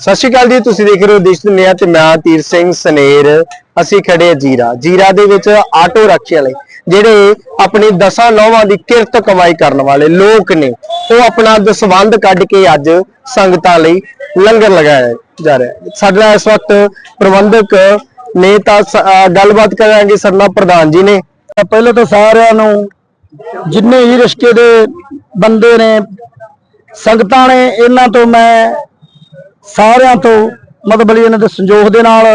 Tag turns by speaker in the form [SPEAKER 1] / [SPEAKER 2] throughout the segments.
[SPEAKER 1] ਸਤਿ ਸ਼੍ਰੀ ਅਕਾਲ ਜੀ, ਤੁਸੀਂ ਦੇਖ ਰਹੇ ਹੋ ਦੇਸ਼ ਦੁਨੀਆ ਤੇ ਮੈਂ ਤੀਰ ਸਿੰਘ ਸਨੇਰ। ਅਸੀਂ ਖੜੇ ਹਾਂ ਜੀਰਾ। ਜੀਰਾ ਦੇ ਵਿੱਚ ਆਟੋ ਰੱਖੇ ਵਾਲੇ ਜਿਹੜੇ ਆਪਣੀ ਦਸਾਂ ਨੌਵਾਂ ਦੀ ਕਿਰਤ ਕਮਾਈ ਕਰਨ ਵਾਲੇ ਲੋਕ ਨੇ। ਉਹ ਆਪਣਾ ਦਸਵੰਦ ਕੱਢ ਕੇ ਅੱਜ ਸੰਗਤਾਂ ਲਈ ਲੰਗਰ ਲਗਾਇਆ ਜਾ ਰਿਹਾ ਹੈ। ਸਾਡੇ ਨਾਲ ਇਸ ਵਕਤ ਪ੍ਰਬੰਧਕ ਨੇ ਤਾਂ ਗੱਲਬਾਤ ਕਰਾਂਗੇ। ਸਰਨਾ ਪ੍ਰਧਾਨ ਜੀ ਨੇ।
[SPEAKER 2] ਪਹਿਲੇ ਤਾਂ ਸਾਰਿਆਂ ਨੂੰ, ਜਿੰਨੇ ਹੀ ਰਿਸ਼ਤੇ ਦੇ ਬੰਦੇ ਨੇ, ਸੰਗਤਾਂ ਨੇ, ਇਹਨਾਂ ਤੋਂ ਮੈਂ ਸਾਰਿਆਂ ਤੋਂ ਮਤਲਬ ਇਹਨਾਂ ਦੇ ਸੰਯੋਗ ਦੇ ਨਾਲ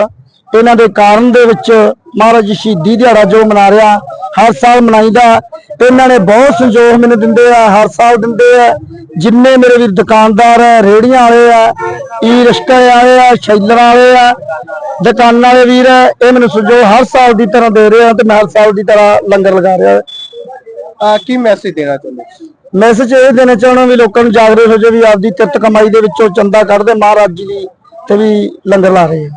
[SPEAKER 2] ਇਹਨਾਂ ਦੇ ਕਾਰਨ ਦੇ ਵਿੱਚ ਮਹਾਰਾਜ ਸ਼ਹੀਦੀ ਦਿਹਾੜਾ ਜੋ ਮਨਾ ਰਿਹਾ ਹਰ ਸਾਲ ਮਨਾਈਦਾ ਇਹਨਾਂ ਨੇ ਬਹੁਤ ਸੰਯੋਗ ਮੈਨੂੰ ਦਿੰਦੇ ਆ ਹਰ ਸਾਲ ਦਿੰਦੇ ਆ। ਜਿੰਨੇ ਮੇਰੇ ਵੀਰ ਦੁਕਾਨਦਾਰ ਆ ਰੇੜੀਆਂ ਵਾਲੇ ਆ ਈ ਰਿਸ਼ਤੇ ਵਾਲੇ ਆ ਸ਼ੈਲਰ ਵਾਲੇ ਆ ਦੁਕਾਨਾਂ ਵਾਲੇ ਵੀਰ ਆ, ਇਹ ਮੈਨੂੰ ਸੰਯੋਗ ਹਰ ਸਾਲ ਦੀ ਤਰ੍ਹਾਂ ਦੇ ਰਹੇ ਆ ਤੇ ਮੈਂ ਹਰ ਸਾਲ ਦੀ ਤਰ੍ਹਾਂ ਲੰਗਰ ਲਗਾ ਰਿਹਾ।
[SPEAKER 1] ਆ ਕੀ ਮੈਸੇਜ ਦੇਣਾ ਚਾਹੁੰਦੇ
[SPEAKER 2] ਮੈਸੇਜ ਇਹ ਦੇਣਾ ਚਾਹਣਾ ਵੀ ਲੋਕਾਂ ਨੂੰ ਜਾਗਰੂਕ ਹੋ ਜਾਵੇ ਵੀ ਆਪਦੀ ਕਿਰਤ ਕਮਾਈ ਦੇ ਵਿੱਚੋਂ ਚੰਦਾ ਕੱਢਦੇ ਮਹਾਰਾਜ ਜੀ ਦੀ ਤੇ ਵੀ ਲੰਗਰ ਲਾ ਰਹੇ ਆ।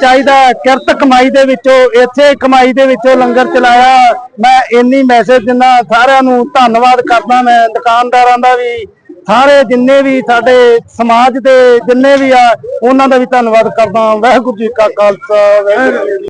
[SPEAKER 2] ਚਾਹੀਦਾ ਕਿਰਤ ਕਮਾਈ ਦੇ ਵਿੱਚੋਂ, ਇੱਥੇ ਕਮਾਈ ਦੇ ਵਿੱਚੋਂ ਲੰਗਰ ਚਲਾਇਆ। ਮੈਂ ਇੰਨੀ ਮੈਸੇਜ ਦਿੰਦਾ, ਸਾਰਿਆਂ ਨੂੰ ਧੰਨਵਾਦ ਕਰਦਾ ਮੈਂ, ਦੁਕਾਨਦਾਰਾਂ ਦਾ ਵੀ, ਸਾਰੇ ਜਿੰਨੇ ਵੀ ਸਾਡੇ ਸਮਾਜ ਦੇ ਜਿੰਨੇ ਵੀ ਆ, ਉਹਨਾਂ ਦਾ ਵੀ ਧੰਨਵਾਦ ਕਰਦਾ। ਵਾਹਿਗੁਰੂ ਜੀ ਕਾ ਖਾਲਸਾ, ਵਾਹਿਗੁਰੂ ਜੀ ਕੀ